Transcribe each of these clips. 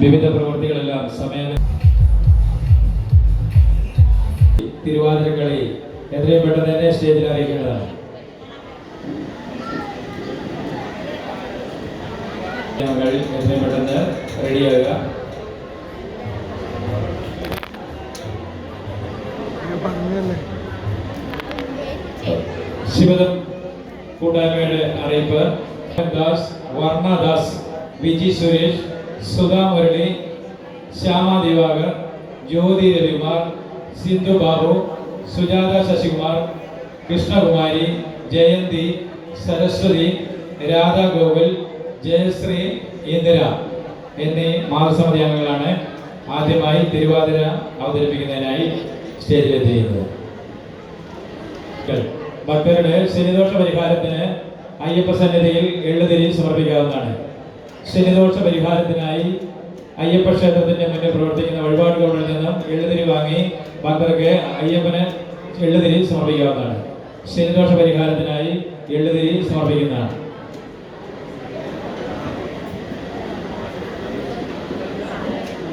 വിവിധ പ്രവൃത്തികളെല്ലാം സമയം തിരുവാതിരക്കളി എത്രയും പെട്ടെന്ന് തന്നെ സ്റ്റേജിൽ അറിയിക്കേണ്ടതാണ്. ഞങ്ങൾ എത്രയും പെട്ടെന്ന് റെഡിയാകുക ശിവദം കൂട്ടായ്മയുടെ അറിയിപ്പ്. ദാസ് വർണദാസ് ദാസ് വിജി സുരേഷ്. സുധാ മുരളി ശ്യാമ ദിവാകർ ജ്യോതി രവികുമാർ സിന്ധു ബാബു സുജാത ശശികുമാർ കൃഷ്ണകുമാരി ജയന്തി സരസ്വതി രാധാ ഗോകുൽ ജയശ്രീ ഇന്ദിര എന്നീ മാതൃസമിതി അംഗങ്ങളാണ് ആദ്യമായി തിരുവാതിര അവതരിപ്പിക്കുന്നതിനായി സ്റ്റേജിലെത്തിയിരുന്നത് ഭക്തരുടെ ശനിദോഷ പരിഹാരത്തിന് അയ്യപ്പ സന്നിധിയിൽ എള്ളുതിരി സമർപ്പിക്കാവുന്നതാണ്. ശനിദോഷ പരിഹാരത്തിനായി അയ്യപ്പ ക്ഷേത്രത്തിന്റെ മുന്നിൽ പ്രവർത്തിക്കുന്ന വഴിപാട് കൗണ്ടറിൽ നിന്നും എഴുതിരി വാങ്ങി ഭക്തർക്ക് അയ്യപ്പന് എഴുതിരി സമർപ്പിക്കാവുന്നതാണ്. ശനിദോഷ പരിഹാരത്തിനായി എഴുതിരി സമർപ്പിക്കുന്നതാണ്.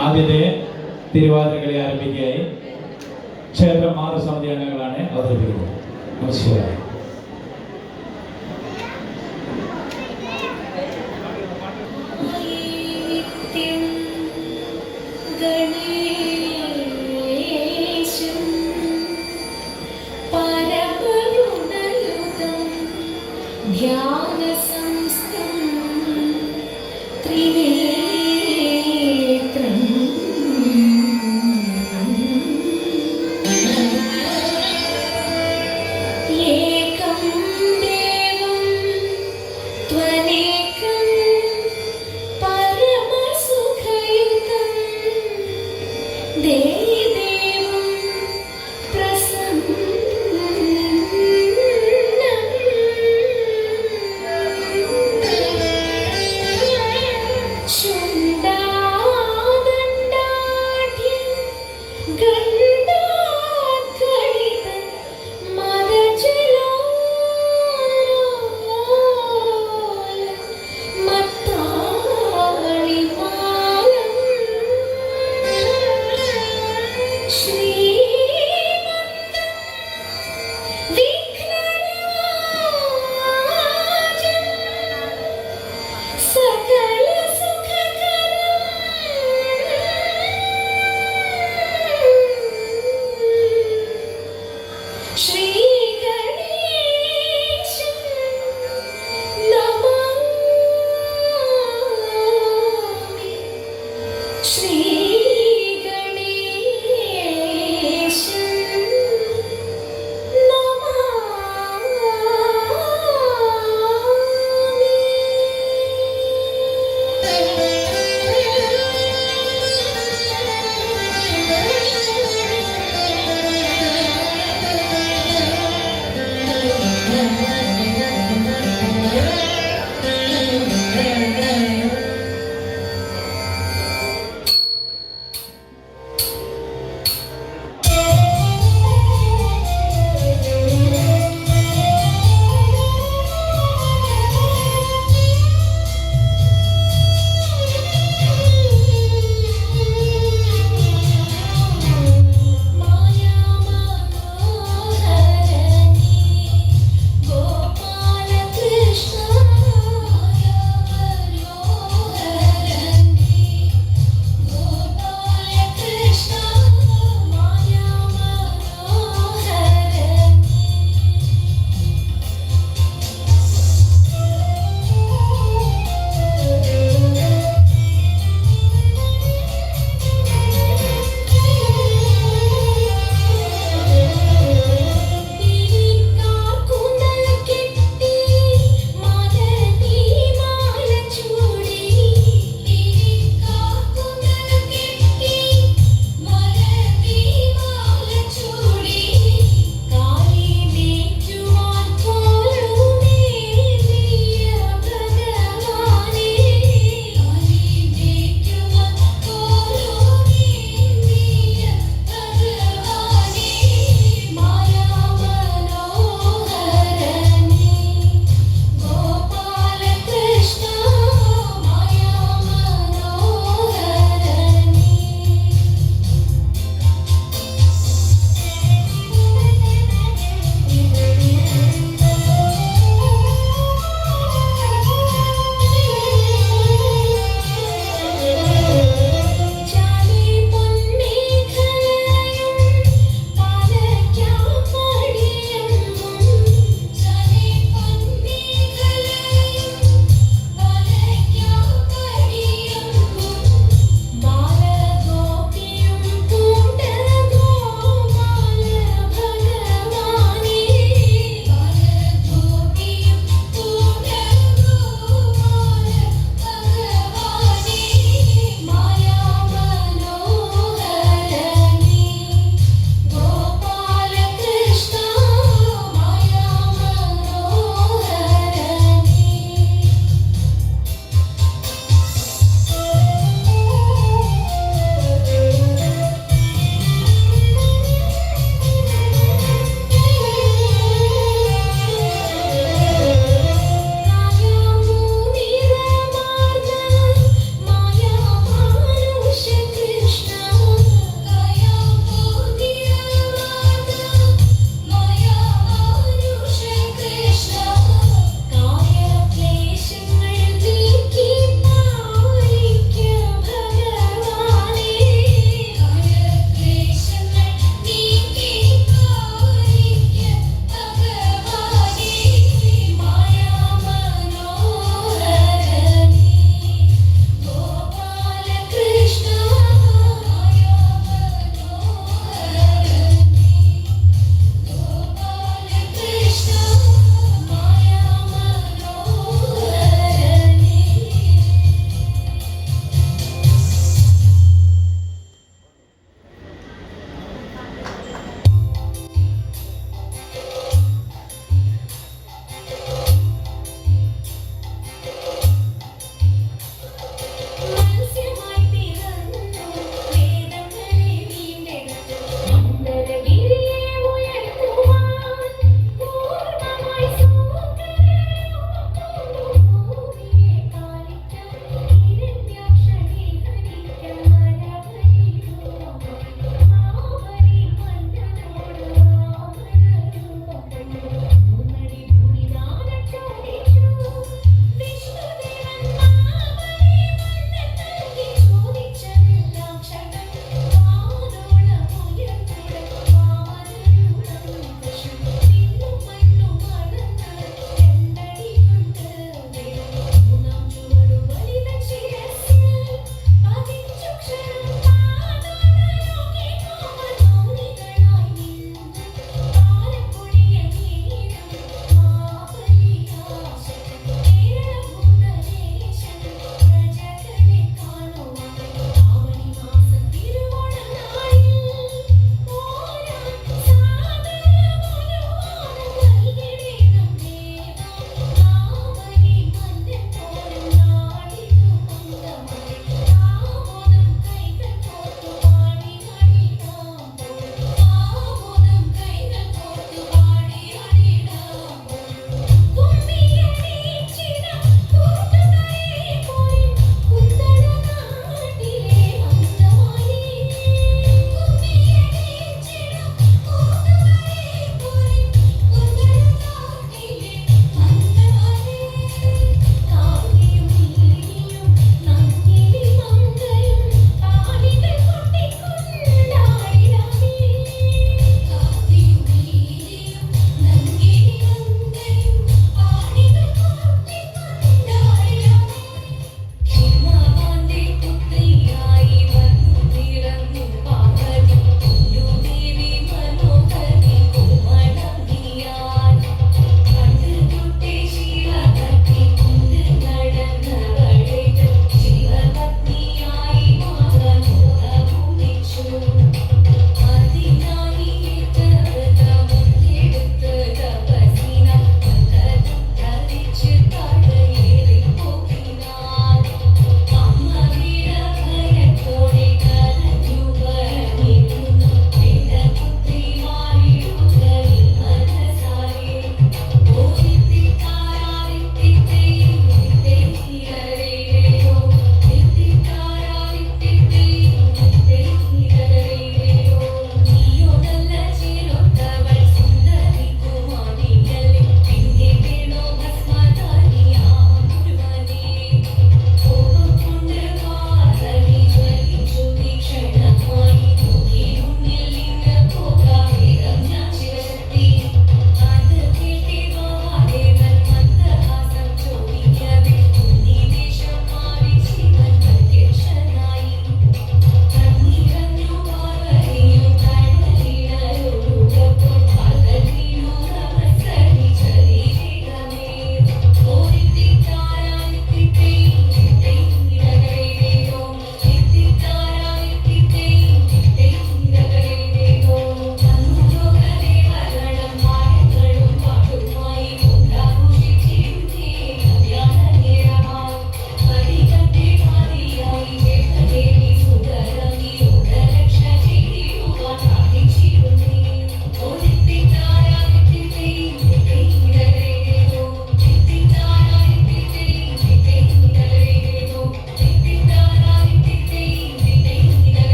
ആദ്യത്തെ തിരുവാതിരകളി ആരംഭിക്കുകയായി. ക്ഷേത്ര മാതൃസമിതി അംഗങ്ങളാണ് അവതരിപ്പിക്കുന്നത്. നമസ്കാരം.